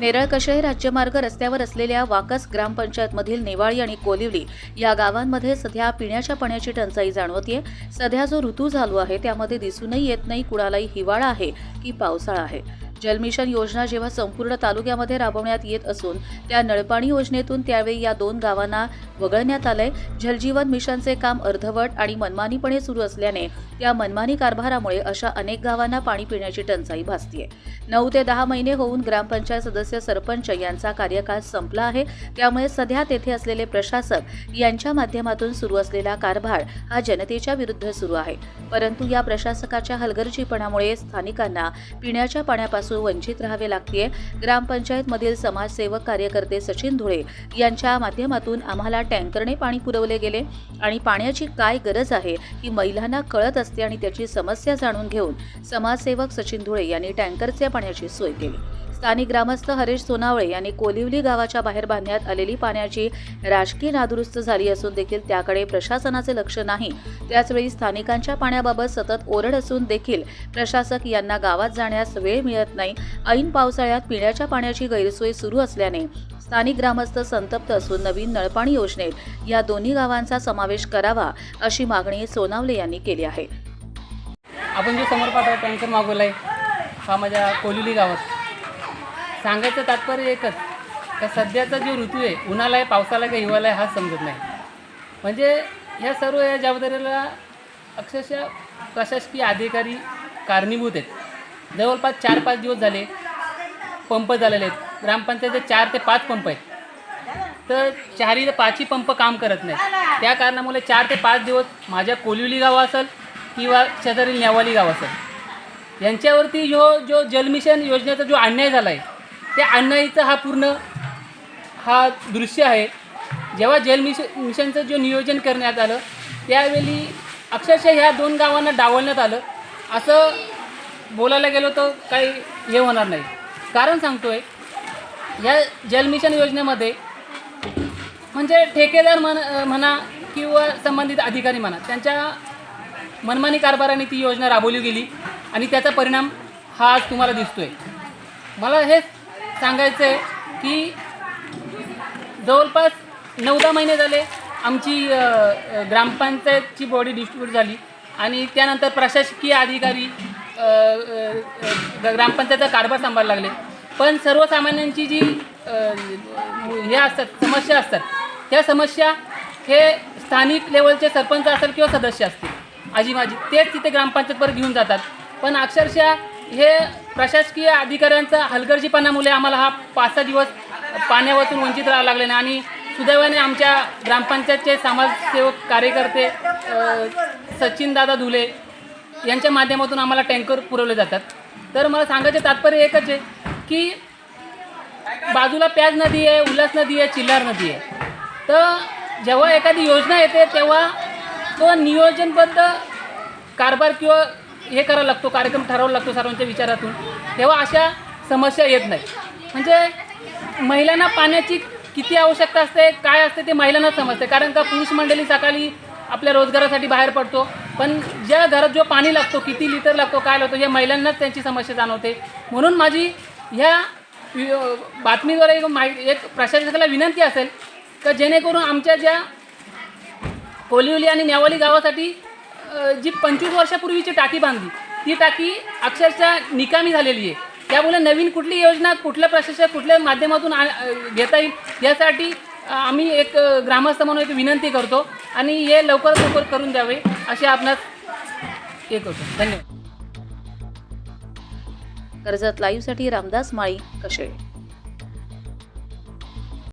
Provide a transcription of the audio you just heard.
नेरळ कशे राज्यमार्ग रस्त्यावर असलेल्या वाकस ग्रामपंचायतमधील नेवाळी आणि कोलिवली या गावांमध्ये सध्या पिण्याच्या पाण्याची टंचाई जाणवतीये. सध्या जो ऋतू चालू आहे त्यामध्ये दिसूनही येत नाही कुणालाही हिवाळा आहे की पावसाळा आहे. जलमिशन योजना जेव्हा संपूर्ण तालुक्यामध्ये राबवण्यात येत असून त्या नळपाणी योजनेतून त्यावेळी या दोन गावांना वगळण्यात आलंय. जलजीवन मिशनचे काम अर्धवट आणि मनमानीपणे सुरू असल्याने त्या मनमानी कारभारामुळे अशा अनेक गावांना पाणी पिण्याची टंचाई भासतीये. नऊ ते दहा महिने होऊन ग्रामपंचायत सदस्य सरपंच यांचा कार्यकाळ संपला आहे. त्यामुळे सध्या तेथे असलेले प्रशासक यांच्या माध्यमातून सुरू असलेला कारभार हा जनतेच्या विरुद्ध सुरू आहे. परंतु या प्रशासकाच्या हलगर्जीपणामुळे स्थानिकांना पिण्याच्या पाण्यापासून वंचित राहावे लागतेय. ग्रामपंचायतमधील समाजसेवक कार्यकर्ते सचिन धुळे यांच्या माध्यमातून आम्हाला टँकरने पाणी पुरवले गेले. आणि पाण्याची काय गरज आहे ही महिलांना कळत असते आणि त्याची समस्या जाणून घेऊन समाजसेवक सचिन धुळे यांनी टँकरच्या पाण्याची सोय केली. स्थानिक ग्रामस्थ हरेश सोनावळे यांनी कोलिवली गावाच्या बाहेर बांधण्यात आलेली पाण्याची राजकीय नादुरुस्त झाली असून देखील त्याकडे प्रशासनाचे लक्ष नाही. त्याचवेळी स्थानिकांच्या पाण्याबाबत सतत ओरड असून देखील प्रशासक यांना गावात जाण्यास वेळ मिळत नाही. ऐन पावसाळ्यात पिण्याच्या पाण्याची गैरसोय सुरू असल्याने स्थानिक ग्रामस्थ संतप्त असून नवीन नळपाणी योजनेत या दोन्ही गावांचा समावेश करावा अशी मागणी सोनावले यांनी केली आहे. आपण जो समोर पाठवा टँकर मागवला आहे हा माझ्या कोलिवली गावात. सांगायचं तात्पर्य एकच का सध्याचा जो ऋतू आहे उन्हाळा आहे पावसाला आहे का हिवाळा आहे हा समजत नाही. म्हणजे ह्या सर्व या जबाबदारीला अक्षरशः प्रशासकीय अधिकारी कारणीभूत आहेत. जवळपास चार पाच दिवस झाले पंप झालेले आहेत. ग्रामपंचायतीचे चार ते पाच पंप आहेत. तर चारही ते पाचही पंप काम करत नाही त्या कारणामुळे चार ते पाच दिवस माझ्या कोलिवली गाव असेल किंवा शेजारील नेवाली गाव असेल. यांच्यावरती जो जो जलमिशन योजनेचा जो अन्याय झाला आहे त्या अण्णाईचा हा पूर्ण हा दृश्य आहे. जेव्हा जल मिश मिशनचं जो नियोजन करण्यात आलं त्यावेळी अक्षरशः ह्या दोन गावांना डावलण्यात आलं. असं बोलायला गेलो तर काही हे होणार नाही. कारण सांगतोय या जल मिशन योजनेमध्ये म्हणजे ठेकेदार म्हण म्हणा किंवा संबंधित अधिकारी म्हणा त्यांच्या मनमानी कारभाराने ती योजना राबवली गेली आणि त्याचा परिणाम हा आज तुम्हाला दिसतोय. मला हेच सांगायचं आहे की जवळपास नऊ दहा महिने झाले आमची ग्रामपंचायतची बॉडी डिस्ट्रीब्यूट झाली आणि त्यानंतर प्रशासकीय अधिकारी ग्रामपंचायतचा कारभार सांभाळायला लागले. पण सर्वसामान्यांची जी हे असतात समस्या असतात त्या समस्या हे स्थानिक लेवलचे सरपंच असेल किंवा सदस्य असतील आजी माझी तेच तिथे ग्रामपंचायतवर घेऊन जातात. पण अक्षरशः हे प्रशासकीय अधिकाऱ्यांचा हलगर्जीपणामुळे आम्हाला हा पाच सहा दिवस पाण्यापासून वंचित राहावं लागले नाही. आणि सुदैवाने आमच्या ग्रामपंचायतचे समाजसेवक कार्यकर्ते सचिनदादा धुले यांच्या माध्यमातून आम्हाला टँकर पुरवले जातात. तर मला सांगायचं तात्पर्य एकच आहे की बाजूला प्याज नदी आहे उल्हास नदी आहे चिल्लार नदी आहे. तर जेव्हा एखादी योजना येते तेव्हा तो नियोजनबद्ध कारभार किंवा हे करावा लागतो कार्यक्रम ठरवावा लागतो सर्वांच्या विचारातून. तेव्हा अशा समस्या येत नाही म्हणजे महिलांना पाण्याची किती आवश्यकता असते काय असते ते महिलांनाच समजते. कारण का पुरुष मंडळी सकाळी आपल्या रोजगारासाठी बाहेर पडतो. पण ज्या घरात जो पाणी लागतो किती लिटर लागतो काय लागतो हे महिलांनाच त्यांची समस्या जाणवते. म्हणून माझी ह्या बातमीद्वारे एक माहि एक प्रशासकाला विनंती असेल का जेणेकरून आमच्या ज्या कोलिवली आणि न्यावली गावासाठी जी पंचवीस वर्षापूर्वीची टाकी बांधली ती टाकी अक्षरशः निकामी झालेली आहे. त्यामुळे नवीन कुठली योजना कुठल्या प्रशासक कुठल्या माध्यमातून घेता येईल यासाठी आम्ही एक ग्रामस्थ म्हणून एक विनंती करतो आणि हे लवकरात लवकर करून द्यावे असे आपणास हे करतो. धन्यवाद. कर्जत लाईव्हसाठी रामदास माळी कशेळ.